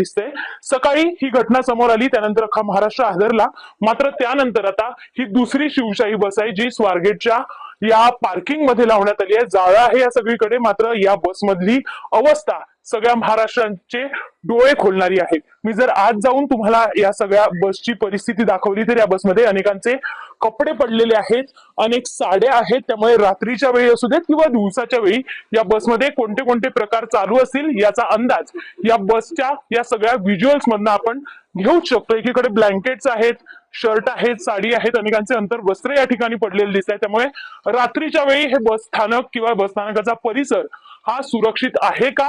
दिसते. सकाळी ही घटना समोर आली त्यानंतर अख्खा महाराष्ट्र हादरला मात्र त्यानंतर आता ही दुसरी शिवशाही बस आहे जी स्वारगेटच्या या पार्किंगमध्ये लावण्यात आली आहे. जाळं आहे या सगळीकडे मात्र या बसमधली अवस्था सगळ्या महाराष्ट्रांचे डोळे खोलणारी आहे. मी जर आज जाऊन तुम्हाला या सगळ्या बसची परिस्थिती दाखवली तर या बसमध्ये अनेकांचे कपडे पडलेले आहेत अनेक साड्या आहेत. त्यामुळे रात्रीच्या वेळी असू देत किंवा दिवसाच्या वेळी या बसमध्ये कोणते कोणते प्रकार चालू असतील याचा अंदाज या बसच्या या सगळ्या व्हिज्युअल्स मधनं आपण घेऊच शकतो. एकीकडे ब्लँकेट्स आहेत शर्ट आहेत साडी आहेत अनेकांचे अंतर वस्त्र या ठिकाणी पडलेले दिसत आहे त्यामुळे रात्रीच्या वेळी हे बस स्थानक किंवा बस स्थानकाचा परिसर हा सुरक्षित आहे का?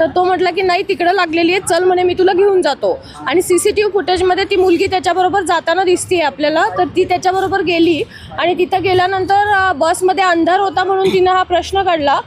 तर तो म्हटला की नाही तिकडं लागलेली आहे चल म्हणे मी तुला घेऊन जातो. आणि सी सी टी व्ही फुटेजमध्ये ती मुलगी त्याच्याबरोबर जाताना दिसते आपल्याला. तर ती त्याच्याबरोबर गेली आणि तिथं गेल्यानंतर बसमध्ये अंधार होता म्हणून तिनं हा प्रश्न काढला.